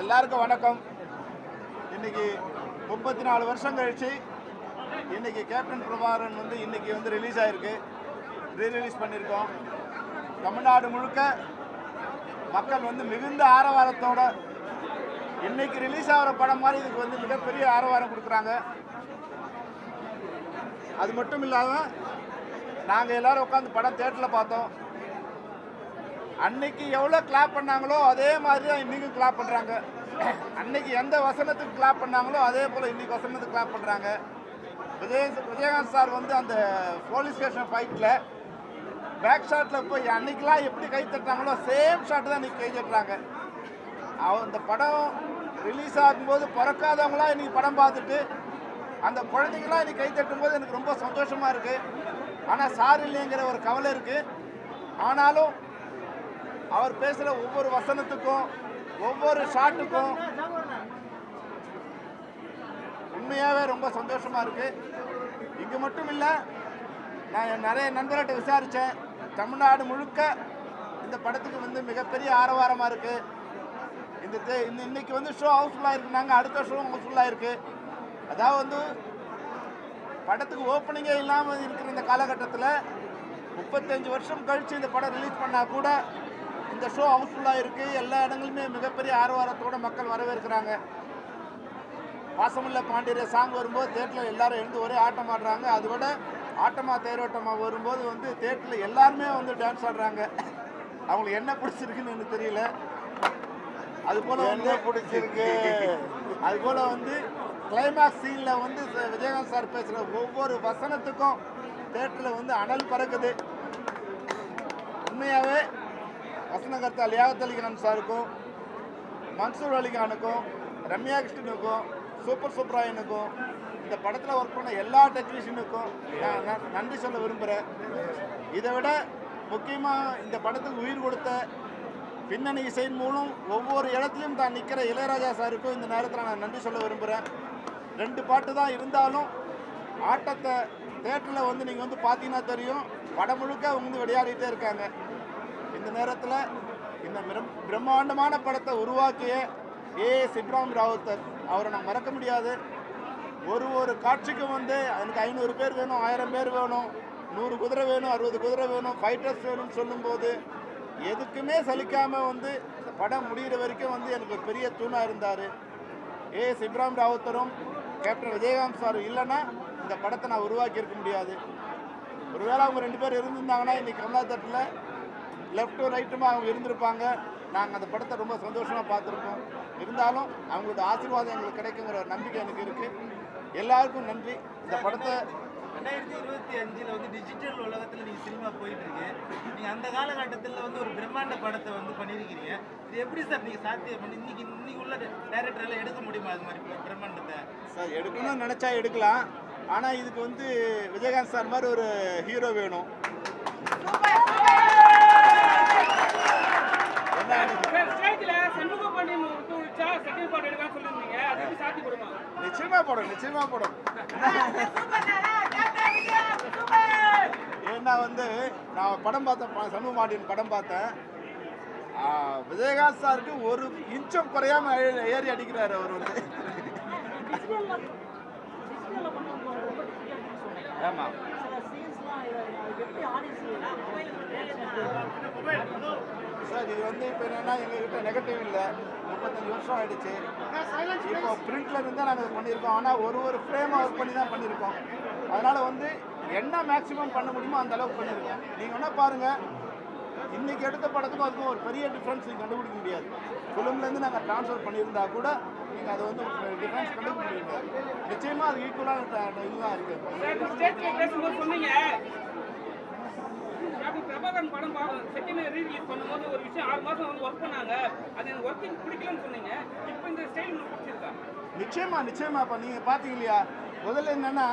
எல்லாருக்கும் வணக்கம். இன்னைக்கு முப்பத்தி நாலு வருஷம் கழிச்சு இன்னைக்கு கேப்டன் பிரபாகரன் வந்து இன்னைக்கு வந்து ரிலீஸ் ஆயிருக்கு. ரீ ரிலீஸ் பண்ணியிருக்கோம். தமிழ்நாடு முழுக்க மக்கள் வந்து மிகுந்த ஆரவாரத்தோட இன்னைக்கு ரிலீஸ் ஆகிற படம் மாதிரி இதுக்கு வந்து மிகப்பெரிய ஆரவாரம் கொடுக்குறாங்க. அது மட்டும் இல்லாமல் நாங்கள் எல்லாரும் உட்காந்து படம் தேட்டரில் பார்த்தோம். அன்னைக்கு எவ்வளோ கிளாப் பண்ணாங்களோ அதே மாதிரி தான் இன்றைக்கும் கிளாப் பண்ணுறாங்க அன்னைக்கு எந்த வசனத்துக்கு கிளாப் பண்ணாங்களோ அதே போல் இன்றைக்கி வசனத்துக்கு கிளாப் பண்ணுறாங்க விஜய விஜயகாந்த் சார் வந்து அந்த போலீஸ் ஸ்டேஷன் ஃபைட்டில் பேக் ஷாட்டில் போய் அன்னைக்கெலாம் எப்படி கை தட்டுறாங்களோ சேம் ஷாட்டு தான் இன்றைக்கி கை தட்டுறாங்க. அவ அந்த படம் ரிலீஸ் ஆகும்போது பிறக்காதவங்களாம் இன்றைக்கி படம் பார்த்துட்டு அந்த குழந்தைங்களாம் இன்றைக்கி கை தட்டும்போது எனக்கு ரொம்ப சந்தோஷமாக இருக்குது ஆனால் சார் இல்லைங்கிற ஒரு கவலை இருக்குது ஆனாலும் அவர் பேசுகிற ஒவ்வொரு வசனத்துக்கும் ஒவ்வொரு ஷாட்டுக்கும் உண்மையாகவே ரொம்ப சந்தோஷமாக இருக்குது இங்கே மட்டும் இல்லை நான் நிறைய நண்பர்கிட்ட விசாரித்தேன் தமிழ்நாடு முழுக்க இந்த படத்துக்கு வந்து மிகப்பெரிய ஆரவாரமாக இருக்குது இந்த இந்த இன்னைக்கு வந்து ஷோ ஹவுஸ்ஃபுல்லாக இருக்குனாங்க அடுத்த ஷோ ஹவுஸ்ஃபுல்லாக இருக்குது அதாவது வந்து படத்துக்கு ஓப்பனிங்கே இல்லாமல் இருக்கிற இந்த காலகட்டத்தில் முப்பத்தஞ்சு வருஷம் கழித்து இந்த படம் ரிலீஸ் பண்ணால் கூட இந்த ஷோ ஹவுஸ்ஃபுல்லாக இருக்குது எல்லா இடங்களுமே மிகப்பெரிய ஆரவாரத்தோட மக்கள் வரவேற்கிறாங்க. பாசமுள்ள பாண்டியர சாங் வரும்போது தேட்டரில் எல்லாரும் எழுந்து ஒரே ஆட்டம் ஆடுறாங்க. அதை விட ஆட்டமா தேரோட்டமா வரும்போது வந்து தேட்டரில் எல்லாருமே வந்து டான்ஸ் ஆடுறாங்க. அவங்களுக்கு என்ன பிடிச்சிருக்குன்னு எனக்கு தெரியல. அது போல வந்து பிடிச்சிருக்கு? அது போல வந்து கிளைமேக்ஸ் சீன்ல வந்து விஜயகாந்த் சார் பேசுற ஒவ்வொரு வசனத்துக்கும் தேட்டரில் வந்து அனல் பறக்குது. உண்மையாகவே வசனகர்த்தா லியாகத் அலிகான் சாருக்கும் மன்சூர் அலிகானுக்கும் ரம்யா கிருஷ்ணனுக்கும் சூப்பர் சுப்ராயனுக்கும் இந்த படத்தில் ஒர்க் பண்ண எல்லா டெக்னீஷியனுக்கும் நான் நன்றி சொல்ல விரும்புகிறேன் இதை விட முக்கியமாக இந்த படத்துக்கு உயிர் கொடுத்த பின்னணி இசையின் மூலம் ஒவ்வொரு இடத்துலையும் தான் நிற்கிற இளையராஜா சாருக்கும் இந்த நேரத்தில் நான் நன்றி சொல்ல விரும்புகிறேன் ரெண்டு பாட்டு தான் இருந்தாலும் ஆட்டத்தை தேட்டரில் வந்து நீங்கள் வந்து பார்த்தீங்கன்னா தெரியும். படம் முழுக்க அவங்க வந்து விளையாடிட்டே இருக்காங்க. இந்த நேரத்தில் இந்த மிரம்- பிரம்மாண்டமான படத்தை உருவாக்கிய ஏ சிப்ராம் ராவுத்தர் அவரை நான் மறக்க முடியாது. ஒரு ஒரு காட்சிக்கும் வந்து எனக்கு ஐநூறு பேர் வேணும் ஆயிரம் பேர் வேணும் நூறு குதிரை வேணும் அறுபது குதிரை வேணும் ஃபைட்டர்ஸ் வேணும்னு சொல்லும்போது எதுக்குமே சலிக்காமல் வந்து இந்த படம் முடிகிற வரைக்கும் வந்து எனக்கு ஒரு பெரிய தூணாக இருந்தார். ஏ சிப்ராம் ராவுத்தரும் கேப்டன் விஜயகாந்த் சார் இல்லைன்னா இந்த படத்தை நான் உருவாக்கியிருக்க முடியாது. ஒருவேளை அவங்க ரெண்டு பேர் இருந்திருந்தாங்கன்னா இன்றைக்கி கமலா தட்டில் லெஃப்ட்டும் ரைட்டுமா அவங்க இருந்திருப்பாங்க. நாங்கள் அந்த படத்தை ரொம்ப சந்தோஷமாக பார்த்துருப்போம். இருந்தாலும் அவங்களோட ஆசீர்வாதம் எங்களுக்கு கிடைக்குங்கிற ஒரு நம்பிக்கை எனக்கு இருக்குது எல்லாருக்கும் நன்றி. இந்த படத்தை ரெண்டாயிரத்தி இருபத்தி அஞ்சுல வந்து டிஜிட்டல் உலகத்துல நீங்க சினிமா போயிட்டு இருக்கு. நீங்க அந்த காலகட்டத்துல வந்து ஒரு பிரம்மாண்ட படத்தை வந்து பண்ணியிருக்கிறீங்க இது எப்படி சார் நீங்க சாத்தியம் பண்ணி இன்னைக்கு இன்னைக்கு உள்ள டைரக்டர்ல எடுக்க முடியுமா அது மாதிரி பிரம்மாண்டத்தை? சார் எடுக்கணும்னு நினச்சா எடுக்கலாம். ஆனால் இதுக்கு வந்து விஜயகாந்த் சார் மாதிரி ஒரு ஹீரோ வேணும் என்ன சார் ஸ்டேஜ்ல சண்முக பாண்டியன் விட்டு விழிச்சா செகண்ட் பார்ட் எடுக்கலாம் சொல்லியிருந்தீங்க அது எப்படி சாத்தி கொடுமா நிச்சயமா போடும் நிச்சயமா போடும். ஏன்னா வந்து நான் படம் பார்த்தேன் சமூக மாட்டின் படம் பார்த்தேன். விஜயகாந்த் சாருக்கு ஒரு இன்ச்சம் குறையாம ஏறி அடிக்கிறாரு அவர் வந்து. ஆமா. சார் இது வந்து இப்போ என்னன்னா எங்ககிட்ட நெகட்டிவ் இல்லை. முப்பத்தஞ்சு வருஷம் ஆயிடுச்சு. இப்போ பிரிண்ட்ல இருந்து தான் நாங்கள் பண்ணியிருக்கோம். ஆனால் ஒரு ஒரு ஃப்ரேம் ஒர்க் பண்ணி தான் பண்ணியிருக்கோம். அதனால வந்து என்ன மேக்ஸிமம் பண்ண முடியுமோ அந்த அளவுக்கு பண்ணியிருக்கோம் நீங்கள் வேணா பாருங்க. இன்னைக்கு எடுத்த படத்துக்கும் அதுக்கும் ஒரு பெரிய டிஃப்ரென்ஸ் நீங்கள் கண்டுபிடிக்க முடியாது. ஃபிலிம்லேருந்து நாங்கள் ட்ரான்ஸ்ஃபர் பண்ணியிருந்தா கூட நீங்கள் அதை வந்து டிஃப்ரென்ஸ் கண்டுபிடிக்க முடியாது. நிச்சயமாக அது ஈக்குவலான இதுதான் இருக்குது சார் படம் செகண்ட் ரீரிலீஸ் பண்ணும்போது ஒரு விஷயம் ஆறு மாதம் வந்து ஒர்க் பண்ணாங்க. அது எனக்கு ஒர்க்கிங் பிடிக்கலன்னு சொன்னீங்க. இப்போ இந்த ஸ்டைல் உங்களுக்கு பிடிச்சிருக்கா? நிச்சயமா நிச்சயமா இப்போ நீங்கள் பார்த்தீங்க இல்லையா முதல்ல என்னன்னா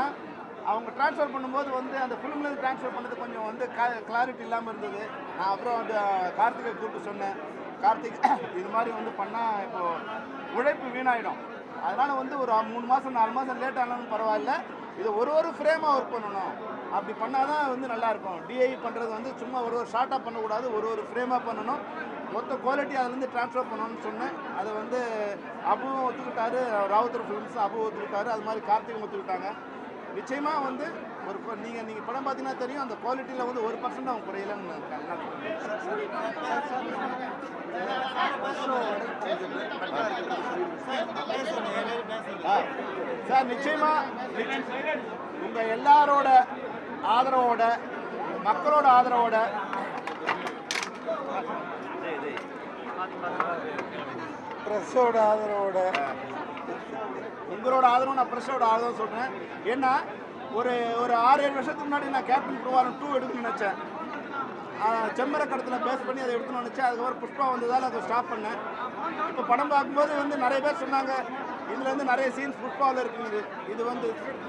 அவங்க ட்ரான்ஸ்ஃபர் பண்ணும்போது வந்து அந்த ஃபிலிம்லேருந்து ட்ரான்ஸ்ஃபர் பண்ணது கொஞ்சம் வந்து கிளாரிட்டி இல்லாமல் இருந்தது. நான் அப்புறம் அந்த கார்த்திகை கூப்பிட்டு சொன்னேன். கார்த்திக் இது மாதிரி வந்து பண்ணால் இப்போது உழைப்பு வீணாயிடும். அதனால் வந்து ஒரு மூணு மாதம் நாலு மாதம் லேட் ஆனாலும் பரவாயில்ல. இது ஒரு ஒரு ஃப்ரேமாக ஒர்க் பண்ணணும். அப்படி பண்ணால் தான் வந்து நல்லாயிருக்கும். டிஐ பண்ணுறது வந்து சும்மா ஒரு ஒரு ஷார்ட்டாக பண்ணக்கூடாது. ஒரு ஒரு ஃப்ரேமாக பண்ணணும். மொத்த குவாலிட்டி அதுலேருந்து ட்ரான்ஸ்ஃபர் பண்ணணும்னு சொன்னேன். அதை வந்து அபுவும் ஒத்துக்கிட்டாரு. ராவுத்தர் ஃபிலிம்ஸ் அபு ஒத்துக்கிட்டாரு. அது மாதிரி கார்த்திகம் ஒத்துக்கிட்டாங்க. நிச்சயமாக வந்து ஒரு கொ- நீங்க நீங்க படம் பார்த்தீங்கன்னா தெரியும் அந்த குவாலிட்டியில் வந்து ஒரு பர்சன்ட் அவங்க குறையலன்னு சார் நிச்சயமா நிச்ச- உங்க எல்லாரோட ஆதரவோட மக்களோட ஆதரவோட ப்ரெஸ்ஸோட ஆதரவோட உங்களோட ஆதரவு நான் பிரஷோட ஆதரவு சொல்றேன். ஏன்னா ஒரு ஒரு ஆறு ஏழு வருஷத்துக்கு முன்னாடி நான் கேப்டன் பிரபாரம் டூ எடுக்கணும்னு நினச்சேன். செம்மரக்கடத்தில் பேஸ் பண்ணி அதை எடுக்கணும்னு நினச்சேன். அதுக்கப்புறம் புஷ்பா வந்ததால் அதை ஸ்டாப் பண்ணேன். இப்போ படம் பார்க்கும்போது வந்து நிறைய பேர் சொன்னாங்க இதில் வந்து நிறைய சீன்ஸ் புஷ்பாவில் இருக்குது. இது வந்து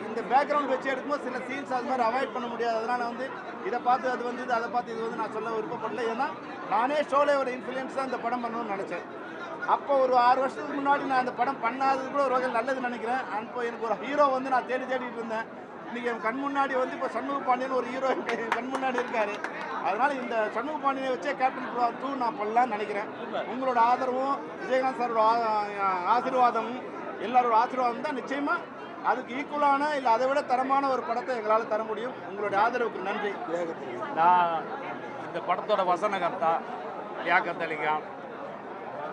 இந்த பேக்ரவுண்ட் வச்சு எடுக்கும்போது சில சீன்ஸ் அது மாதிரி அவாய்ட் பண்ண முடியாது. அதனால் வந்து இதை பார்த்து அது வந்து இது, அதை பார்த்து இது வந்து நான் சொல்ல விருப்பப்படல. ஏன்னா நானே ஷோலே ஒரு இன்ஃப்ளூயன்ஸ் தான் இந்த படம் பண்ணணும்னு நினச்சேன். அப்போ ஒரு ஆறு வருஷத்துக்கு முன்னாடி நான் அந்த படம் பண்ணாதது கூட ஒரு வகையில் நல்லதுன்னு நினைக்கிறேன். அப்போ எனக்கு ஒரு ஹீரோ வந்து நான் தேடி தேடிட்டு இருந்தேன். இன்னைக்கு என் கண் முன்னாடி வந்து இப்போ சண்முக பாண்டியன் ஒரு ஹீரோ கண் முன்னாடி இருக்காரு. அதனால இந்த சண்முக பாண்டியனை வச்சே கேப்டன் புலா டூ நான் பண்ணலான்னு நினைக்கிறேன். உங்களோட ஆதரவும் விஜயகாந்த் சாரோட ஆ- ஆசீர்வாதமும் எல்லாரோட ஆசீர்வாதம் தான் நிச்சயமா அதுக்கு ஈக்குவலான இல்லை அதை விட தரமான ஒரு படத்தை எங்களால் தர முடியும். உங்களுடைய ஆதரவுக்கு நன்றி. நான் இந்த படத்தோட வசனகர்த்தா லியாக்கத் அலிகான்.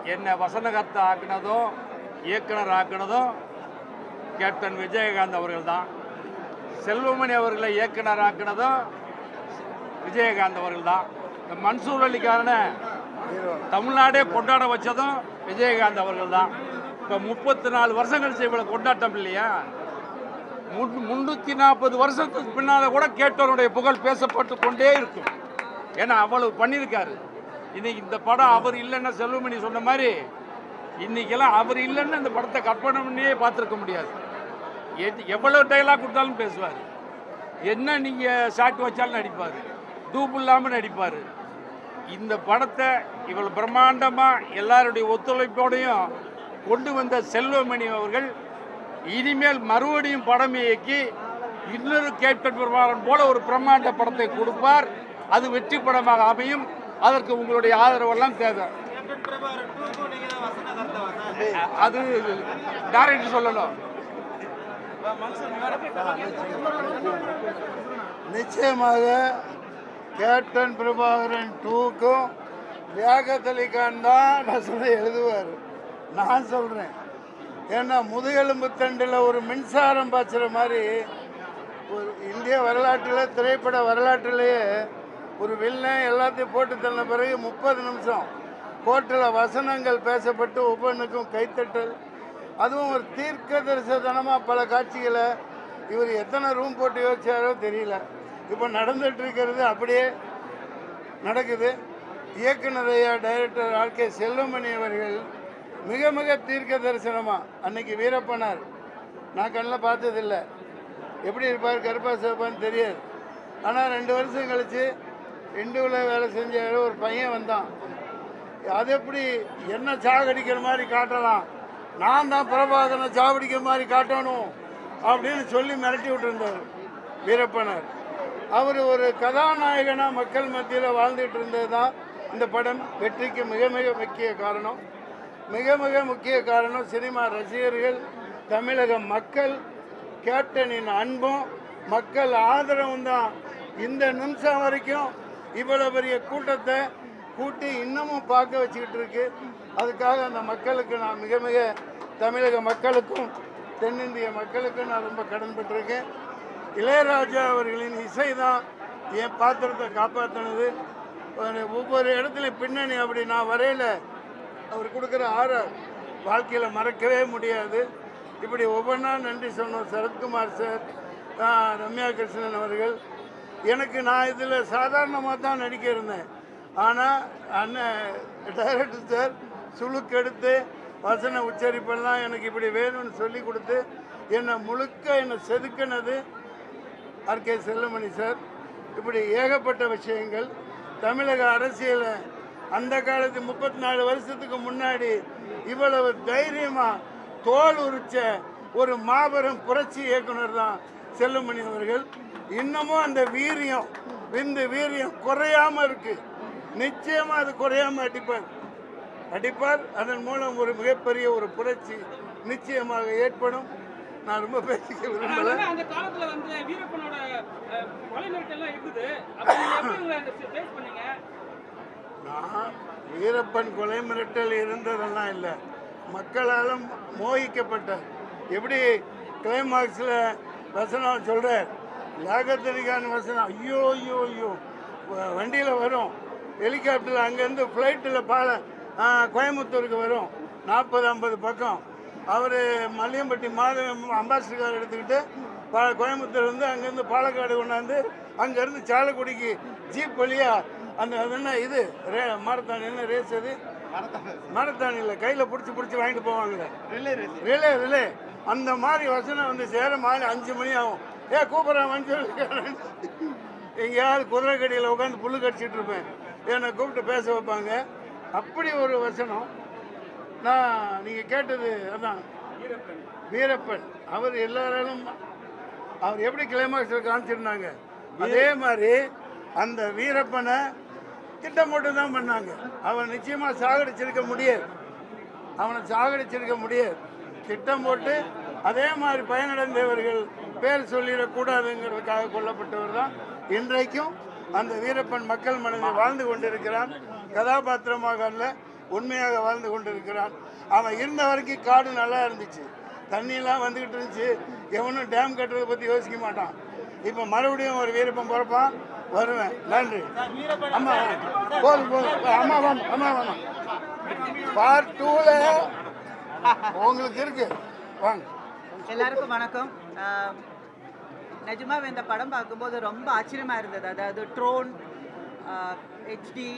என்னை வசனகர்த்தா ஆக்கினதும் இயக்குனர் ஆக்கினதும் கேப்டன் விஜயகாந்த் அவர்கள் தான் செல்வமணி அவர்களை இயக்குனர் ஆக்கினதும் விஜயகாந்த் அவர்கள் தான் இந்த மன்சூர் அலிக்காரனை தமிழ்நாடே கொண்டாட வச்சதும் விஜயகாந்த் அவர்கள் தான் இப்போ முப்பத்தி நாலு வருஷம் கழிச்சு இவ்வளோ கொண்டாட்டம் இல்லையா? முன் முன்னூற்றி நாற்பது வருஷத்துக்கு பின்னால் கூட கேட்டவருடைய புகழ் பேசப்பட்டு கொண்டே இருக்கும். ஏன்னா அவ்வளவு பண்ணியிருக்காரு. இன்னைக்கு இந்த படம் அவர் இல்லைன்னா செல்வமணி சொன்ன மாதிரி இன்னைக்கெல்லாம் அவர் இல்லைன்னு இந்த படத்தை கற்பனை பண்ணியே பார்த்துருக்க முடியாது. எவ்வளவு டைலாக் கொடுத்தாலும் பேசுவார். என்ன நீங்கள் ஷாட் வச்சாலும் நடிப்பார். டூப் இல்லாமல் நடிப்பார். இந்த படத்தை இவ்வளோ பிரம்மாண்டமாக எல்லாருடைய ஒத்துழைப்போடையும் கொண்டு வந்த செல்வமணி அவர்கள் இனிமேல் மறுபடியும் படம் இயக்கி இன்னொரு கேப்டன் பிரபாகரன் போல ஒரு பிரம்மாண்ட படத்தை கொடுப்பார். அது வெற்றி படமாக அமையும். அதற்கு உங்களுடைய ஆதரவெல்லாம் தேவை. அது டேரக்டர் சொல்லணும். நிச்சயமாக கேப்டன் பிரபாகரன் டூக்கும் லியாகத் அலி கான் தான் வசனம் எழுதுவார். நான் சொல்கிறேன் ஏன்னா முதுகெலும்பு தண்டில் ஒரு மின்சாரம் பாய்ச்சுற மாதிரி ஒரு இந்திய வரலாற்றில் திரைப்பட வரலாற்றிலேயே ஒரு வில்லன் எல்லாத்தையும் போட்டு தள்ளின பிறகு முப்பது நிமிஷம் கோர்ட்டில் வசனங்கள் பேசப்பட்டு ஒவ்வொன்றுக்கும் கைத்தட்டல் அதுவும் ஒரு தீர்க்க தரிசனமாக பல காட்சிகளை இவர் எத்தனை ரூம் போட்டு யோசிச்சாரோ தெரியல. இப்போ நடந்துட்டு இருக்கிறது அப்படியே நடக்குது. இயக்குநரையா டைரக்டர் ஆர் கே செல்வமணி அவர்கள் மிக மிக தீர்க்க தரிசனமாக அன்னைக்கு வீரப்பனார். நான் கண்ணில் பார்த்ததில்லை. எப்படி இருப்பார் கருப்பா சிவப்பான்னு தெரியாது. ஆனால் ரெண்டு வருஷம் கழித்து இண்டுவில் வேலை செஞ்ச ஒரு பையன் வந்தான். அது எப்படி என்ன சாகடிக்கிற மாதிரி காட்டலாம்? நான் தான் பிரபாகரனை சாவடிக்கிற மாதிரி காட்டணும் அப்படின்னு சொல்லி மிரட்டி விட்டுருந்தார் வீரப்பனர். அவர் ஒரு கதாநாயகனாக மக்கள் மத்தியில் வாழ்ந்துட்டு இருந்தது தான் இந்த படம். வெற்றிக்கு மிக மிக முக்கிய காரணம். மிக மிக முக்கிய காரணம் சினிமா ரசிகர்கள் தமிழக மக்கள் கேப்டனின் அன்பும் மக்கள் ஆதரவும் தான். இந்த நிமிஷம் வரைக்கும் இவ்வளோ பெரிய கூட்டத்தை கூட்டி இன்னமும் பார்க்க வச்சுக்கிட்டு இருக்கு. அதுக்காக அந்த மக்களுக்கு நான் மிக மிக தமிழக மக்களுக்கும் தென்னிந்திய மக்களுக்கும் நான் ரொம்ப கடன்பட்டிருக்கேன் இளையராஜா அவர்களின் இசை தான் என் பாத்திரத்தை காப்பாற்றினது ஒவ்வொரு இடத்துல பின்னணி அப்படி நான் வரையில். அவர் கொடுக்குற ஆற வாழ்க்கையில் மறக்கவே முடியாது. இப்படி ஒவ்வொன்றா நன்றி சொன்னோம் சரத்குமார் சார் ரம்யா கிருஷ்ணன் அவர்கள். எனக்கு நான் இதில் சாதாரணமாக தான் நடிக்க இருந்தேன். ஆனால் அண்ணன் டைரக்டர் சார் சுழுக்கெடுத்து வசன உச்சரிப்பெல்லாம் எனக்கு இப்படி வேணும்னு சொல்லி கொடுத்து என்னை முழுக்க என்னை செதுக்கினது ஆர்கே செல்லமணி சார். இப்படி ஏகப்பட்ட விஷயங்கள். தமிழக அரசியலை அந்த காலத்து முப்பத்தி நாலு வருஷத்துக்கு முன்னாடி இவ்வளவு தைரியமாக தோல் உரிச்ச ஒரு மாபெரும் புரட்சி இயக்குனர் தான் செல்லுமணி அவர்கள். இன்னமும் அந்த வீரியம் விந்து வீரியம் குறையாமல் இருக்குது நிச்சயமா அது குறையாம அடிப்பார். அடிப்பார் அதன் மூலம் ஒரு மிகப்பெரிய ஒரு புரட்சி நிச்சயமாக ஏற்படும். நான் ரொம்ப பேசிக்க விரும்பல. அந்த காலத்துல வந்து வீரப்பனோட கொலை மிரட்டல்லாம் நான் வீரப்பன் கொலை மிரட்டல் இருந்ததெல்லாம் இல்லை. மக்களால் மோகிக்கப்பட்ட எப்படி கிளைமாக்ஸில் வசனம் சொல்கிறார் லாகத்தனிக்கான வசனம். ஐயோ ஐயோ ஐயோ. வண்டியில் வரும். ஹெலிகாப்டரில் அங்கேருந்து ஃப்ளைட்டில் பால கோயம்புத்தூருக்கு வரும். நாற்பது ஐம்பது பக்கம். அவர் மல்லியம்பட்டி மாதவ அம்பாசிடர் கார் எடுத்துக்கிட்டு பா கோயம்புத்தூர் வந்து அங்கேருந்து பாலக்காடு கொண்டாந்து அங்கேருந்து சாலக்குடிக்கு ஜீப் வழியா அந்த என்ன இது? ரே மாரத்தான் என்ன ரேஸ் அது? மாரத்தான் இல்லை கையில் பிடிச்சி பிடிச்சி வாங்கிட்டு போவாங்களே ரிலே ரிலே அந்த மாதிரி வசனம் வந்து சேர மாலை அஞ்சு மணி ஆகும். ஏ கூப்பிட்றேன் மனுஷன் எங்கேயாவது குதிரை கடியில் உட்காந்து புல்லு கடிச்சிட்டு இருப்பேன். என்னை கூப்பிட்டு பேச வைப்பாங்க. அப்படி ஒரு வசனம். நான் நீங்கள் கேட்டது அதான். வீரப்பன். அவர் எல்லாராலும் அவர் எப்படி கிளைமாக்ஸில் காமிச்சிருந்தாங்க? அதே மாதிரி அந்த வீரப்பனை திட்டம் போட்டு தான் பண்ணாங்க. அவன் நிச்சயமாக சாகடிச்சிருக்க முடியாது. அவனை சாகடிச்சிருக்க முடியாது. திட்டம் போட்டு அதே மாதிரி பயனடைந்தவர்கள் பேர் சொல்லிடக்கூடாதுங்கிறதுக்காக கொல்லப்பட்டவர் தான் இன்றைக்கும் அந்த வீரப்பன் மக்கள் மனதில் வாழ்ந்து கொண்டிருக்கிறான். கதாபாத்திரமாக அல்ல உண்மையாக வாழ்ந்து கொண்டிருக்கிறான். அவன் இருந்த வரைக்கும் காடு நல்லா இருந்துச்சு. தண்ணியெல்லாம் வந்துக்கிட்டு இருந்துச்சு. எவனும் டேம் கட்டுறதை பற்றி யோசிக்க மாட்டான். இப்போ மறுபடியும் ஒரு வீரப்பன் பிறப்பான். வருவேன். நன்றி. அம்மா போதும் போதும். அம்மா ஆமாம் அம்மா வாமா பார்ட் டூவில் உங்களுக்கு இருக்கு. வாங்க. எல்லாருக்கும் வணக்கம். நிஜமாவே இந்த படம் பார்க்கும்போது ரொம்ப ஆச்சரியமாக இருந்தது. அதாவது ட்ரோன் ஹெச்டி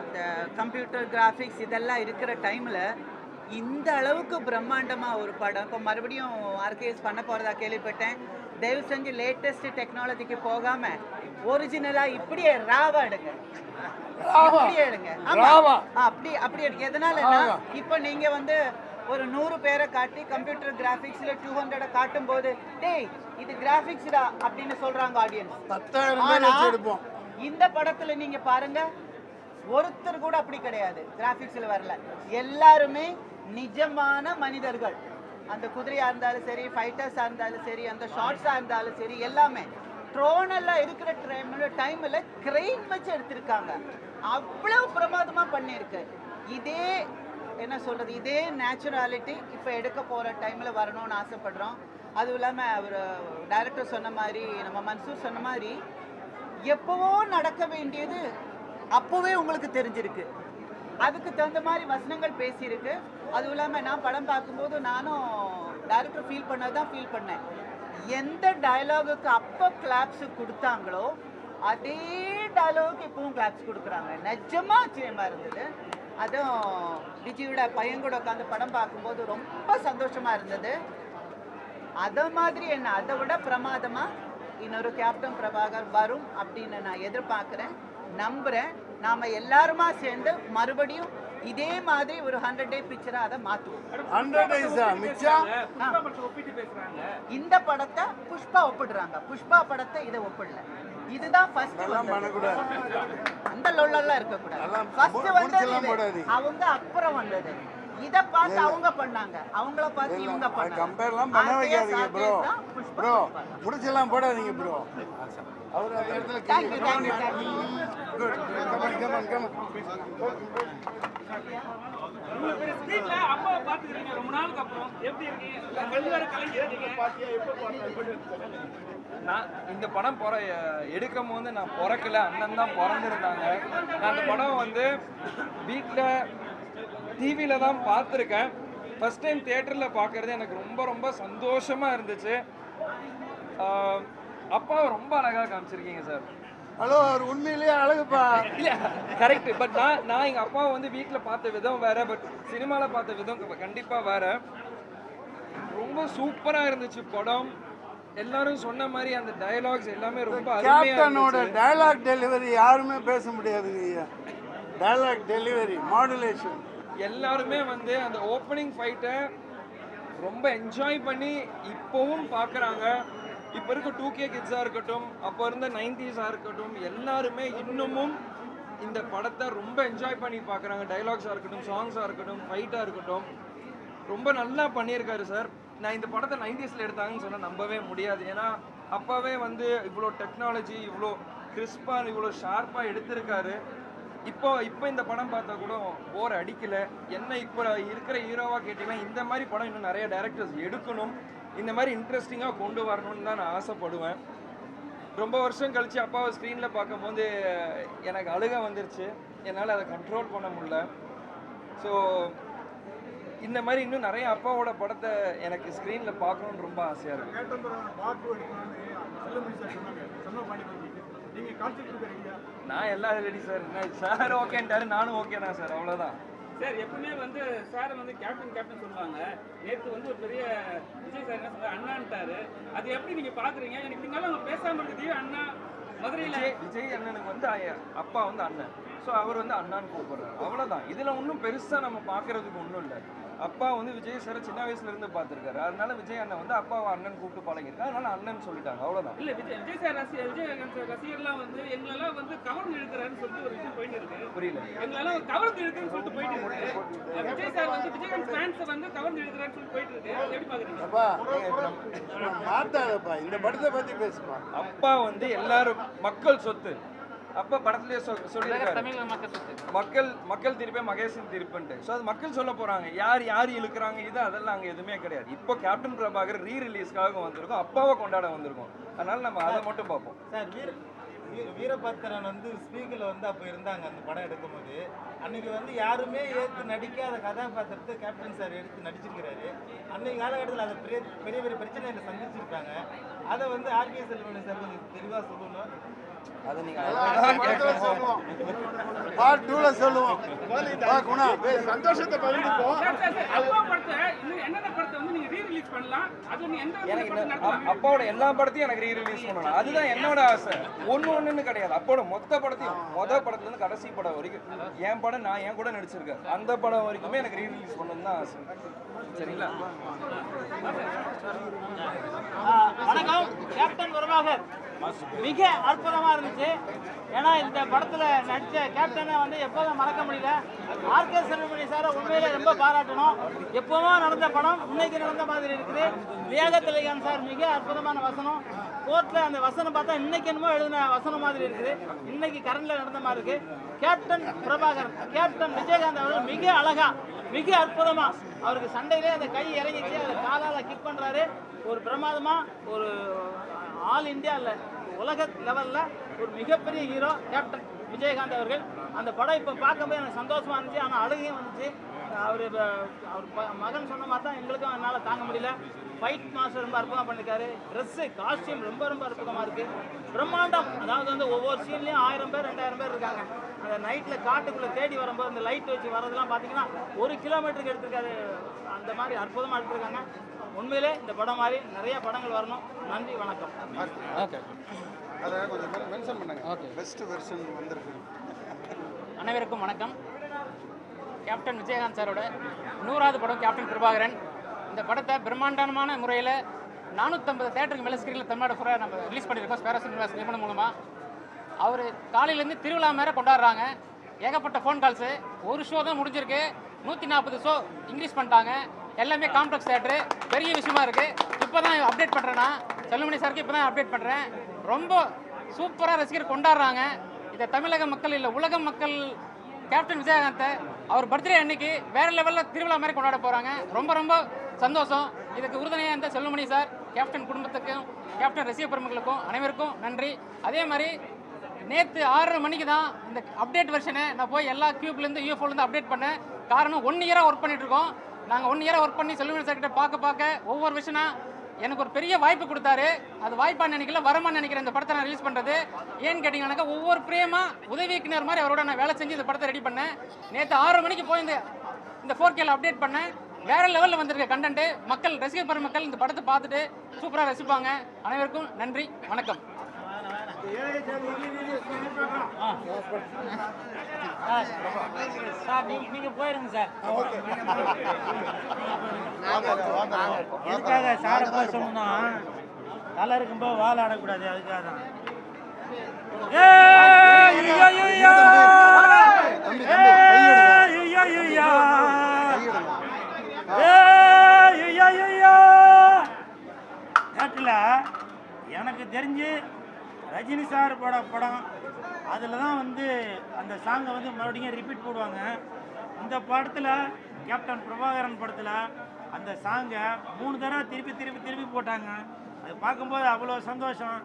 அந்த கம்ப்யூட்டர் கிராஃபிக்ஸ் இதெல்லாம் இருக்கிற டைமில் இந்த அளவுக்கு பிரம்மாண்டமாக ஒரு படம். இப்போ மறுபடியும் ஆர்கேஎஸ் பண்ண போகிறதா கேள்விப்பட்டேன். தயவு செஞ்சு லேட்டஸ்ட் டெக்னாலஜிக்கு போகாமல் ஒரிஜினலாக இப்படியே ராவா எடுங்க. இப்படியே எடுங்க. அப்படி அப்படி எடுங்க. எதனாலன்னா இப்போ நீங்க வந்து ஒரு நூறு பேரை காட்டி கம்ப்யூட்டர் கிராஃபிக்ஸ்ல டூ ஹண்ட்ரட காட்டும் போது டேய் இது கிராஃபிக்ஸ்டா அப்படின்னு சொல்றாங்க ஆடியன்ஸ் பத்தாயிரம் எடுப்போம் இந்த படத்துல நீங்க பாருங்க ஒருத்தர் கூட அப்படி கிடையாது. கிராஃபிக்ஸ்ல வரல. எல்லாருமே நிஜமான மனிதர்கள். அந்த குதிரையா இருந்தாலும் சரி ஃபைட்டர்ஸா இருந்தாலும் சரி அந்த ஷார்ட்ஸா இருந்தாலும் சரி எல்லாமே. ட்ரோன் எல்லாம் இருக்கிற டைம்ல டைம்ல கிரெயின் வச்சு எடுத்திருக்காங்க. அவ்வளவு பிரமாதமா பண்ணியிருக்கு. இதே என்ன சொல்றது இதே நேச்சுராலிட்டி இப்போ எடுக்க போற டைம்ல வரணும்னு ஆசைப்படுறோம். அதுவும் இல்லாமல் அவர் டைரக்டர் சொன்ன மாதிரி நம்ம மன்சூர் சொன்ன மாதிரி எப்போவோ நடக்க வேண்டியது அப்போவே உங்களுக்கு தெரிஞ்சிருக்கு. அதுக்கு தகுந்த மாதிரி வசனங்கள் பேசியிருக்கு. அதுவும் இல்லாமல் நான் படம் பார்க்கும்போது நானும் டேரக்டர் ஃபீல் பண்ணது தான் ஃபீல் பண்ணேன். எந்த டயலாகுக்கு அப்போ கிளாப்ஸு கொடுத்தாங்களோ அதே டயலாகுக்கு இப்பவும் கிளாப்ஸ் கொடுக்குறாங்க. நிஜமா ஆச்சரியமாக இருந்தது. அதுவும் விஜயோட பையன் கூட உட்காந்து படம் பார்க்கும்போது ரொம்ப சந்தோஷமாக இருந்தது. அதை மாதிரி என்ன? அதை விட பிரமாதமா இன்னொரு கேப்டன் பிரபாகர் வரும் அப்படின்னு நான் எதிர்பார்க்குறேன். நம்புறேன். நாம எல்லாருமா சேர்ந்து மறுபடியும் இதே மாதிரி ஒரு ஹண்ட்ரட் டே பிக்சரா அதை பேசுறாங்க. இந்த படத்தை புஷ்பா ஒப்பிடுறாங்க. புஷ்பா படத்தை இதை ஒப்பிடல. இதுதான் ஃபர்ஸ்ட் அந்த லொல்லெல்லாம் இருக்கக்கூடாது. அதெல்லாம் ஃபர்ஸ்ட் மு- வந்தது முடிச்செல்லாம் இது. போடாதீங்க. அவங்க அப்புறம் வந்தது. இத பார்த்து அவங்க பண்ணாங்க. அவங்கள பார்த்து இவங்க பண்ணாங்க. கம்பேர்லாம் பண்ண வைக்காதீங்க ப்ரோ ப்ரோ புஷ்பா. முடிச்செல்லாம் போடாதீங்க ப்ரோ அவர் அந்த இடத்துல thank you, thank you. Good come on come on come on உங்களுக்கு ஸ்க்ரீன்ல அப்பாவை பாத்துக்கிறீங்க ரொம்ப நாளுக்கு அப்புறம் எப்படி இருக்கீங்க? கண்ணு வேற கலங்கி நான் இந்த படம் பிற எடுக்கும் போது நான் பிறக்கல. அண்ணன் தான் பிறந்திருந்தாங்க. நான் அந்த படம் வந்து வீட்டில் டிவியில் தான் பார்த்துருக்கேன். ஃபஸ்ட் டைம் தேட்டரில் பார்க்குறது எனக்கு ரொம்ப ரொம்ப சந்தோஷமாக இருந்துச்சு. அப்பாவை ரொம்ப அழகாக காமிச்சிருக்கீங்க சார் ஹலோ அவர் உண்மையிலேயே அழகுப்பா. இல்லை கரெக்ட் பட் நான் நான் எங்கள் அப்பாவை வந்து வீட்டில் பார்த்த விதம் வேற பட் சினிமாவில் பார்த்த விதம் கண்டிப்பாக வேற. ரொம்ப சூப்பராக இருந்துச்சு படம். எல்லாரும் சொன்ன மாதிரி அந்த டயலாக்ஸ் எல்லாமே ரொம்ப கேப்டனோட டயலாக் டெலிவரி யாருமே பேச முடியாதுங்க ஐயா. டயலாக் டெலிவரி மாடுலேஷன் எல்லாருமே வந்து அந்த ஓப்பனிங் ஃபைட்டை ரொம்ப என்ஜாய் பண்ணி இப்போவும் பார்க்குறாங்க இப்போ இருக்க டூ கே கிட்ஸாக இருக்கட்டும் அப்போ இருந்த நைன்டிஸாக இருக்கட்டும் எல்லாருமே இன்னமும் இந்த படத்தை ரொம்ப என்ஜாய் பண்ணி பார்க்குறாங்க டைலாக்ஸாக இருக்கட்டும் சாங்ஸாக இருக்கட்டும் ஃபைட்டாக இருக்கட்டும். ரொம்ப நல்லா பண்ணியிருக்காரு சார் நான் இந்த படத்தை நைன்டிஸில் எடுத்தாங்கன்னு சொன்னால் நம்பவே முடியாது. ஏன்னா அப்போவே வந்து இவ்வளோ டெக்னாலஜி இவ்வளோ கிறிஸ்பாக இவ்வளோ ஷார்ப்பாக எடுத்திருக்காரு. இப்போ இப்போ இந்த படம் பார்த்தா கூட போர் அடிக்கல. என்ன இப்போ இருக்கிற ஹீரோவாக கேட்டிங்கன்னா இந்த மாதிரி படம் இன்னும் நிறைய டேரக்டர்ஸ் எடுக்கணும். இந்த மாதிரி இன்ட்ரெஸ்டிங்காக கொண்டு வரணும்னு தான் நான் ஆசைப்படுவேன். ரொம்ப வருஷம் கழிச்சு அப்பாவை ஸ்க்ரீனில் பார்க்கும்போது எனக்கு அழுக வந்துருச்சு. என்னால் அதை கண்ட்ரோல் பண்ண முடில ஸோ இந்த மாதிரி இன்னும் நிறைய அப்பாவோட படத்தை எனக்கு ஸ்க்ரீனில் பார்க்கணுன்னு ரொம்ப ஆசையாக இருக்கு. நான் எல்லாம் ரெடி சார் சார் ஓகேன்ட்டாரு நானும் ஓகே தான் சார் அவ்வளோதான் சார் எப்பவுமே வந்து சார் வந்து கேப்டன் கேப்டன் சொல்லுவாங்க. நேற்று வந்து ஒரு பெரிய விஜய் சார் என்ன சொன்னார்? அண்ணான்ட்டாரு அது எப்படி நீங்க பாக்குறீங்க? எனக்கு பின்னால அவங்க பேசாம இருக்குது அண்ணா மதுரையில விஜய் அண்ணனுக்கு வந்து அப்பா வந்து அண்ணன். ஸோ அவர் வந்து அண்ணான்னு கூப்பிடுறாரு. அவ்வளோதான் இதில் ஒன்றும் பெருசாக நம்ம பார்க்கறதுக்கு ஒன்றும் இல்லை. அப்பா வந்து விஜய் சாரை சின்ன வயசுல இருந்து பார்த்துருக்காரு. அதனால விஜய் அண்ணன் வந்து அப்பாவை அண்ணன் கூப்பிட்டு பழகிருக்காரு அதனால அண்ணன் சொல்லிட்டாங்க. அவ்வளோதான் இல்ல விஜய் விஜய் சார் ரசிகர் சார் ரசிகர்லாம் வந்து எங்களெல்லாம் வந்து கவர்ந்து இழுக்கிறாருன்னு சொல்லிட்டு ஒரு விஷயம் போயிட்டு இருக்கு. புரியல. எங்களெல்லாம் கவர்ந்து இழுக்குன்னு சொல்லிட்டு போயிட்டு இருக்கு. விஜய் சார் வந்து விஜயகாந்த் ஃபேன்ஸை வந்து கவர்ந்து இழுக்கிறாருன்னு சொல்லிட்டு போயிட்டு இருக்கு. எப்படி பாக்குறீங்க? அப்பா மாத்தாதப்பா. இந்த படத்தை பத்தி பேசுப்பா அப்பா வந்து எல்லாரும் மக்கள் சொத்து. அப்பா படத்துலயே சொ- சொல்லியிருக்காரு. மக்கள் மக்கள் திருப்பே மகேசன் திருப்புன்ட்டு. ஸோ அது மக்கள் சொல்ல போறாங்க. யார் யார் இழுக்கிறாங்க இது? அதெல்லாம் அங்கே எதுவுமே கிடையாது. இப்போ கேப்டன் பிரபாகர் ரீ ரிலீஸ்க்காக வந்திருக்கோம். அப்பாவை கொண்டாட வந்திருக்கோம். அதனால நம்ம அதை மட்டும் பார்ப்போம். சார் வீரபத்திரன் வந்து ஸ்பீக்கரில் வந்து அப்போ இருந்தாங்க அந்த படம் எடுக்கும்போது அன்னைக்கு வந்து யாருமே ஏற்று நடிக்காத கதாபாத்திரத்தை கேப்டன் சார் எடுத்து நடிச்சிருக்கிறாரு அன்னைக்கு காலகட்டத்தில் அதை பெரிய பெரிய பெரிய பிரச்சனைகளை சந்திச்சிருக்காங்க அதை வந்து ஆர்கே செல்வன் சார் கொஞ்சம் தெளிவாக சொல்லணும் அதை நீங்க படத்துல சொல்லுவோம். சந்தோஷத்தை பகிர்ந்துப்போம் என்னென்ன படத்தை வந்து நீங்க ரீ ரிலீஸ் பண்ணலாம் அது எந்த எனக்கு அப்பாவோட எல்லா படத்தையும் எனக்கு ரீ ரிலீஸ் பண்ணணும். அதுதான் என்னோட ஆசை. ஒண்ணு ஒண்ணுன்னு கிடையாது. அப்பாவோட மொத்த படத்தையும் மொத படத்துல இருந்து கடைசி படம் வரைக்கும். என் படம் நான் என் கூட நடிச்சிருக்கேன். அந்த படம் வரைக்குமே எனக்கு ரீ ரிலீஸ் பண்ணணும் தான் ஆசை. சரிங்களா? வணக்கம். கேப்டன் பிரபாகர் மிக அற்புதமாக இருந்துச்சு. ஏன்னா இந்த படத்தில் நடித்த கேப்டனை வந்து எப்போதும் மறக்க முடியல. ஆர்கே செல்வமணி சாரை உண்மையிலே ரொம்ப பாராட்டணும். எப்போவோ நடந்த படம் இன்னைக்கு நடந்த மாதிரி இருக்குது. லியாகத் அலிகான் சார் மிக அற்புதமான வசனம். கோர்ட்டில் அந்த வசனம் பார்த்தா இன்னைக்கு என்னமோ எழுதின வசனம் மாதிரி இருக்குது. இன்னைக்கு கரண்டில் நடந்த மாதிரி இருக்கு. கேப்டன் பிரபாகர் கேப்டன் விஜயகாந்த் அவர்கள் மிக அழகா மிக அற்புதமா அவருக்கு சண்டையிலே அந்த கை இறங்கிச்சு. அதை காலால் கிக் பண்றாரு. ஒரு பிரமாதமா ஒரு ஆல் இந்தியா இல்லை உலக லெவலில் ஒரு மிகப்பெரிய ஹீரோ கேப்டன் விஜயகாந்த் அவர்கள். அந்த படம் இப்போ பார்க்கும்போது எனக்கு சந்தோஷமாக இருந்துச்சு. ஆனால் அழுகையும் வந்துச்சு. அவர் அவர் ப- மகன் சொன்ன மாதிரி தான் எங்களுக்கும் என்னால் தாங்க முடியல. ஃபைட் மாஸ்டர் ரொம்ப அற்புதமாக பண்ணியிருக்காரு ட்ரெஸ்ஸு காஸ்டியூம் ரொம்ப ரொம்ப அற்புதமாக இருக்குது பிரம்மாண்டம். அதாவது வந்து ஒவ்வொரு சீன்லேயும் ஆயிரம் பேர் ரெண்டாயிரம் பேர் இருக்காங்க. அந்த நைட்டில் காட்டுக்குள்ளே தேடி வரும்போது அந்த லைட் வச்சு வரதெல்லாம் பார்த்தீங்கன்னா ஒரு கிலோமீட்டருக்கு எடுத்திருக்காரு. அந்த மாதிரி அற்புதமாக எடுத்திருக்காங்க. உண்மையிலே இந்த படம் மாதிரி நிறைய படங்கள் வரணும். நன்றி வணக்கம். அதை கொஞ்சம் மென்ஷன் பண்ணுங்க. பெஸ்ட் வெர்ஷன் வந்திருக்கு. அனைவருக்கும் வணக்கம். கேப்டன் விஜயகாந்த் சாரோட நூறாவது படம் கேப்டன் பிரபாகரன். இந்த படத்தை பிரம்மாண்டமான முறையில் நானூற்றம்பது தேட்டருக்கு மேலே ஸ்க்ரீனில் தமிழ்நாடு ஃபுல்லாக நம்ம ரிலீஸ் பண்ணியிருக்கோம். ஸ்பேரஸ் யூனிவர்ஸ் நிறுவனம் மூலமாக அவர் காலையிலேருந்து திருவிழா மேலே கொண்டாடுறாங்க. ஏகப்பட்ட ஃபோன் கால்ஸு ஒரு ஷோ தான் முடிஞ்சிருக்கு. நூற்றி நாற்பது ஷோ இன்க்ரீஸ் பண்ணிட்டாங்க. எல்லாமே காம்ப்ளெக்ஸ் தேட்ரு பெரிய விஷயமா இருக்குது இப்போ தான் அப்டேட் பண்ணுறேன்னா செல்லுமணி சாருக்கு இப்போ தான் அப்டேட் பண்ணுறேன் ரொம்ப சூப்பராக ரசிகர் கொண்டாடுறாங்க. இதை தமிழக மக்கள் இல்லை உலக மக்கள் கேப்டன் விஜயகாந்தை அவர் பர்த்டே அன்னைக்கு வேற லெவலில் திருவிழா மாதிரி கொண்டாட போகிறாங்க ரொம்ப ரொம்ப சந்தோஷம். இதுக்கு உறுதுணையாக இருந்த செல்லுமணி சார் கேப்டன் குடும்பத்துக்கும் கேப்டன் ரசிக பெருமக்களுக்கும் அனைவருக்கும் நன்றி. அதே மாதிரி நேற்று ஆறரை மணிக்கு தான் இந்த அப்டேட் வெர்ஷனை நான் போய் எல்லா கியூப்லேருந்து யூஎஃப்ஓலேருந்து அப்டேட் பண்ணேன். காரணம் ஒன் இயராக ஒர்க் பண்ணிகிட்ருக்கோம் இருக்கோம். நாங்கள் ஒன் இயராக ஒர்க் பண்ணி செல்லுமணி சார் கிட்ட பார்க்க பார்க்க ஒவ்வொரு விஷயம்னா எனக்கு ஒரு பெரிய வாய்ப்பு கொடுத்தாரு. அது வாய்ப்பாக நினைக்கல வரமா நினைக்கிறேன். இந்த படத்தை நான் ரிலீஸ் பண்ணுறது ஏன்னு கேட்டீங்கன்னாக்கா ஒவ்வொரு பிரேமா உதவி இயக்குனர் மாதிரி அவரோட நான் வேலை செஞ்சு இந்த படத்தை ரெடி பண்ணேன். நேற்று ஆறு மணிக்கு போய் இந்த இந்த ஃபோர் கேல அப்டேட் பண்ணேன். வேற லெவலில் வந்திருக்க கண்டென்ட்டு மக்கள் ரசிகர் பெருமக்கள் இந்த படத்தை பார்த்துட்டு சூப்பராக ரசிப்பாங்க. அனைவருக்கும் நன்றி வணக்கம். சார் நீங்க நீங்க போயிருங்க சார் எதுக்காக சாரை போய் சொல்லணும் தலை இருக்கும்போது வாழ ஆடக்கூடாது அதுக்காக தான் நேற்றில் எனக்கு தெரிஞ்சு ரஜினி சார் பட படம். அதில் தான் வந்து அந்த சாங்கை வந்து மறுபடியும் ரிப்பீட் போடுவாங்க. இந்த படத்தில் கேப்டன் பிரபாகரன் படத்தில் அந்த சாங்கை மூணு தடவை திருப்பி திருப்பி திருப்பி போட்டாங்க. அது பார்க்கும்போது அவ்வளோ சந்தோஷம்.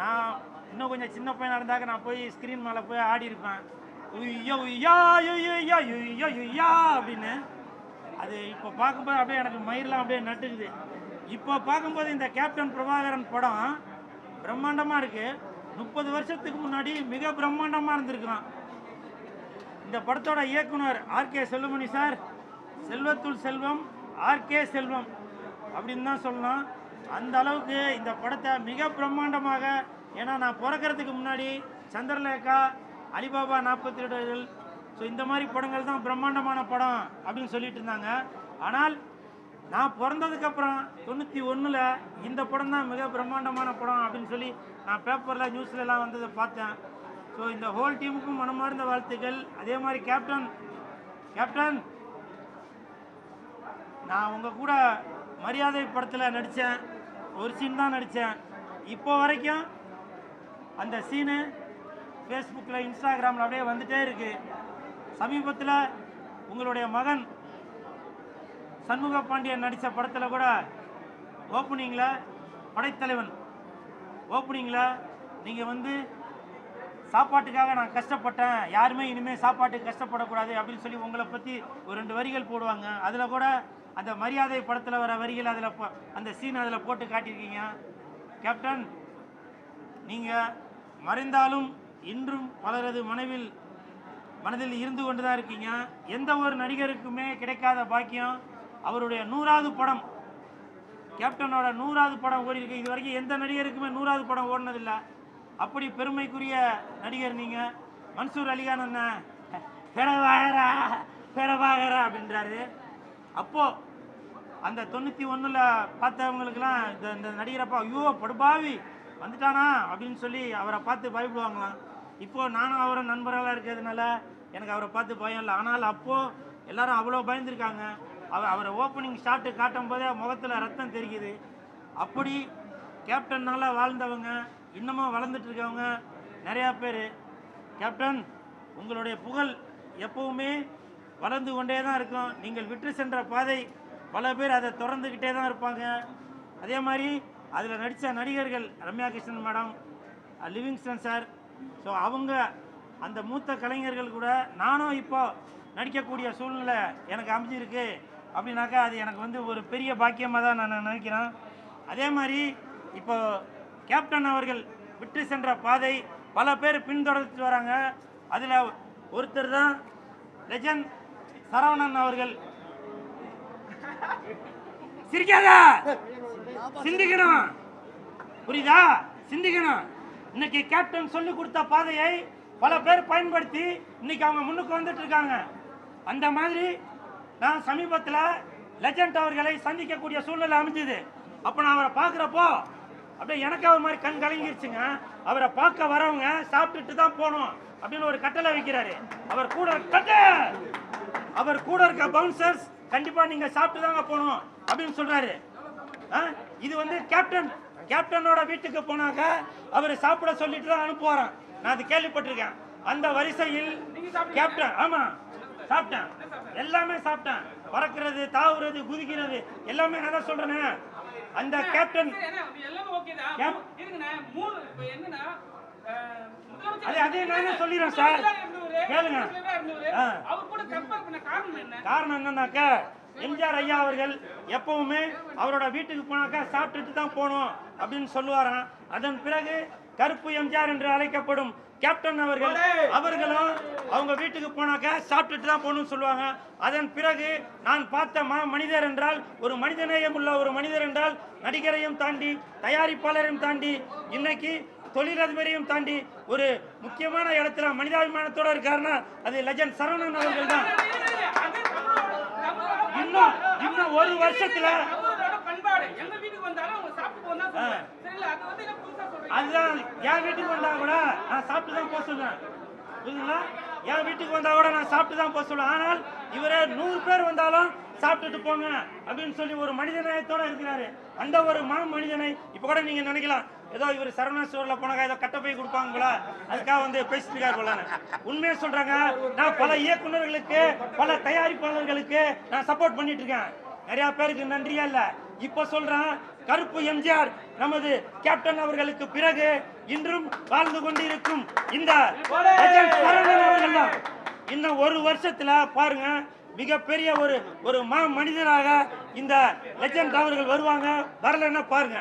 நான் இன்னும் கொஞ்சம் சின்ன பையனாக இருந்தாக்க நான் போய் ஸ்க்ரீன் மேலே போய் ஆடி இருப்பேன். உய்யா உய்யா உய்யா உய்யா அப்படின்னு. அது இப்போ பார்க்கும்போது அப்படியே எனக்கு மயிரெலாம் அப்படியே நட்டுக்குது. இப்போ பார்க்கும்போது இந்த கேப்டன் பிரபாகரன் படம் பிரம்மாண்டமாக இருக்குது முப்பது வருஷத்துக்கு முன்னாடி மிக பிரம்மாண்டமாக இருந்திருக்கலாம். இந்த படத்தோட இயக்குனர் ஆர்கே செல்வமணி சார். செல்வத்துள் செல்வம் ஆர்கே செல்வம் அப்படின்னு தான் சொல்லலாம் அந்த அளவுக்கு இந்த படத்தை மிக பிரம்மாண்டமாக ஏன்னா நான் பிறக்கறதுக்கு முன்னாடி சந்திரலேகா அலிபாபா நாற்பத்தி ஏழுகள் ஸோ இந்த மாதிரி படங்கள் தான் பிரம்மாண்டமான படம் அப்படின்னு சொல்லிட்டு இருந்தாங்க. ஆனால் நான் பிறந்ததுக்கப்புறம் தொண்ணூற்றி ஒன்றில் இந்த படம் தான் மிக பிரம்மாண்டமான படம் அப்படின்னு சொல்லி நான் பேப்பரில் நியூஸ்லலாம் வந்ததை பார்த்தேன். ஸோ இந்த ஹோல் டீமுக்கும் மனமார்ந்த வாழ்த்துக்கள். அதே மாதிரி கேப்டன் கேப்டன் நான் உங்கள் கூட மரியாதை படத்தில் நடித்தேன் ஒரு சீன் தான் நடித்தேன் இப்போ வரைக்கும் அந்த சீனு ஃபேஸ்புக்கில் இன்ஸ்டாகிராமில் அப்படியே வந்துகிட்டே இருக்குது சமீபத்தில் உங்களுடைய மகன் சண்முக பாண்டியன் நடித்த படத்தில் கூட ஓப்பனிங்கில் படைத்தலைவன். ஓப்பனிங்கில் நீங்கள் வந்து சாப்பாட்டுக்காக நான் கஷ்டப்பட்டேன். யாருமே இனிமேல் சாப்பாட்டுக்கு கஷ்டப்படக்கூடாது அப்படின்னு சொல்லி உங்களை பற்றி ஒரு ரெண்டு வரிகள் போடுவாங்க. அதில் கூட அந்த மரியாதை படத்தில் வர வரிகள் அதில் அந்த சீன் அதில் போட்டு காட்டியிருக்கீங்க. கேப்டன் நீங்கள் மறைந்தாலும் இன்றும் பலரது மனைவில் மனதில் இருந்து கொண்டு தான் இருக்கீங்க. எந்த ஒரு நடிகருக்குமே கிடைக்காத பாக்கியம். அவருடைய நூறாவது படம். கேப்டனோட நூறாவது படம் ஓடி இருக்கு இது வரைக்கும் எந்த நடிகருக்குமே நூறாவது படம் ஓடினதில்லை. அப்படி பெருமைக்குரிய நடிகர் நீங்கள் மன்சூர் அலிகான் என்ன பிறவாகரா பிறவாகரா அப்படின்றாரு. அப்போது அந்த தொண்ணூற்றி ஒன்றில் பார்த்தவங்களுக்கெல்லாம் இந்த இந்த நடிகரப்பா ஐயோ படுபாவி வந்துட்டானா அப்படின்னு சொல்லி அவரை பார்த்து பயப்படுவாங்களாம். இப்போது நானும் அவரும் நண்பர்களாக இருக்கிறதுனால எனக்கு அவரை பார்த்து பயம் இல்லை. ஆனால் அப்போது எல்லாரும் அவ்வளோ பயந்துருக்காங்க. அவர் அவரை ஓப்பனிங் ஷாட்டு காட்டும் போதே முகத்தில் ரத்தம் தெரிக்குது அப்படி கேப்டன்னால வாழ்ந்தவங்க இன்னமும் வளர்ந்துட்டு இருக்கவங்க நிறையா பேர். கேப்டன் உங்களுடைய புகழ் எப்பவுமே வளர்ந்து கொண்டே தான் இருக்கும். நீங்கள் விட்டு சென்ற பாதை பல பேர் அதை தொடர்ந்துக்கிட்டே தான் இருப்பாங்க. அதே மாதிரி அதில் நடித்த நடிகர்கள் Ramya Krishnan madam Livingston sir. So அவங்க அந்த மூத்த கலைஞர்கள் கூட நானும் இப்போ நடிக்கக்கூடிய சூழ்நிலை எனக்கு அமைஞ்சிருக்கு. அப்படின்னாக்கா அது எனக்கு வந்து ஒரு பெரிய பாக்கியமாக தான் நான் நினைக்கிறேன். அதே மாதிரி இப்போ கேப்டன் அவர்கள் விட்டு சென்ற பாதை பல பேர் பின்தொடர்த்து வராங்க. அதில் ஒருத்தர் தான் லெஜண்ட் சரவணன் அவர்கள். சிரிக்காதா? சிந்திக்கணும். புரியுதா? சிந்திக்கணும். இன்னைக்கு கேப்டன் சொல்லி கொடுத்த பாதையை பல பேர் பயன்படுத்தி இன்னைக்கு அவங்க முன்னுக்கு வந்துட்டு இருக்காங்க. அந்த மாதிரி நான் சமீபத்தில் லெஜண்ட் அவர்களை சந்திக்கக்கூடிய சூழ்நிலை அமைஞ்சுது. அப்போ நான் அவரை பார்க்குறப்போ அப்படியே எனக்கு அவர் மாதிரி கண் கலங்கிருச்சுங்க. அவரை பார்க்க வரவங்க சாப்பிட்டுட்டு தான் போகணும் அப்படின்னு ஒரு கட்டளை வைக்கிறாரு. அவர் கூட கட்ட! அவர் கூட இருக்க பவுன்சர்ஸ் கண்டிப்பா நீங்க சாப்பிட்டு தாங்க போகணும் அப்படின்னு சொல்றாரு. ஆ? இது வந்து கேப்டன் கேப்டனோட வீட்டுக்கு போனாக்க அவர் சாப்பிட சொல்லிட்டு தான் அனுப்புவாராம். நான் அது கேள்விப்பட்டிருக்கேன். அந்த வரிசையில் கேப்டன் ஆமா. சாப்பிட்டேன். எல்லாமே சாப்பிட்டேன். பறக்கிறது தாவுறது குதிக்கிறது எல்லாமே நான் தான் சொல்றேனே. அந்த கேப்டன் அதே அதே நானே சொல்லிடுறேன் சார். கேளுங்க. காரணம் என்னன்னாக்கா எம்ஜிஆர் ஐயா அவர்கள் எப்பவுமே அவரோட வீட்டுக்கு போனாக்கா சாப்பிட்டுட்டு தான் போகணும் அப்படின்னு சொல்லுவாராம். அதன் பிறகு கருப்பு எம்ஜிஆர் என்று அழைக்கப்படும் கேப்டன் அவர்கள் அவர்களும் அவங்க வீட்டுக்கு போனாக்கா சாப்பிட்டுட்டு தான் போகணும்னு சொல்லுவாங்க. அதன் பிறகு நான் பார்த்த மா மனிதர் என்றால் ஒரு மனிதநேயம் உள்ள ஒரு மனிதர் என்றால் நடிகரையும் தாண்டி தயாரிப்பாளரையும் தாண்டி இன்னைக்கு தொழிலதிபரையும் தாண்டி ஒரு முக்கியமான இடத்துல மனிதாபிமானத்தோட இருக்காருன்னா அது லெஜண்ட் சரவணன் அவர்கள் தான் இன்னும் இன்னும் ஒரு வருஷத்துல தமிழரோட பண்பாடு எங்க வீட்டுக்கு வந்தாலும் அவங்க சாப்பிட்டு போனா சொல்லுவேன் சரி இல்ல அது வந்து என்ன புதுசா சொல்றீங்க அதுதான் என் வீட்டுக்கு வந்தா கூட நான் சாப்பிட்டு தான் போக சொல்லுவேன் புரியுதுங்களா? என் வீட்டுக்கு வந்தா கூட நான் சாப்பிட்டு தான் போக சொல்லுவேன் ஆனால் இவரே நூறு பேர் வந்தாலும் சாப்பிட்டுட்டு போங்க அப்படின்னு சொல்லி ஒரு மனிதநேயத்தோட இருக்கிறாரு. அந்த ஒரு மா மனிதனை இப்போ கூட நீங்க நினைக்கலாம். ஏதோ இவர் சரவணா ஸ்டோர்ல போனாங்க ஏதோ கட்ட போய் கொடுப்பாங்க போல அதுக்காக வந்து பேசிட்டு இருக்காரு போல உண்மையை சொல்றாங்க நான் பல இயக்குனர்களுக்கு பல தயாரிப்பாளர்களுக்கு நான் சப்போர்ட் பண்ணிட்டு இருக்கேன் நிறைய பேருக்கு நன்றியா இல்ல. இப்ப சொல்றேன் கருப்பு எம்ஜிஆர் நமது கேப்டன் அவர்களுக்கு பிறகு இன்றும் வாழ்ந்து கொண்டிருக்கும் இந்த. இன்னும் ஒரு வருஷத்துல பாருங்க மிகப்பெரிய ஒரு ஒரு மா மனிதனாக இந்த லெஜண்ட் அவர்கள் வருவாங்க. வரலன்னா பாருங்க.